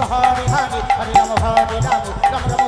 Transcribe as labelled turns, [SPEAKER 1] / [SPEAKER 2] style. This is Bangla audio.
[SPEAKER 1] কৃষ্ণ কৃষ্ণ হরে হরে হরে রাম হরে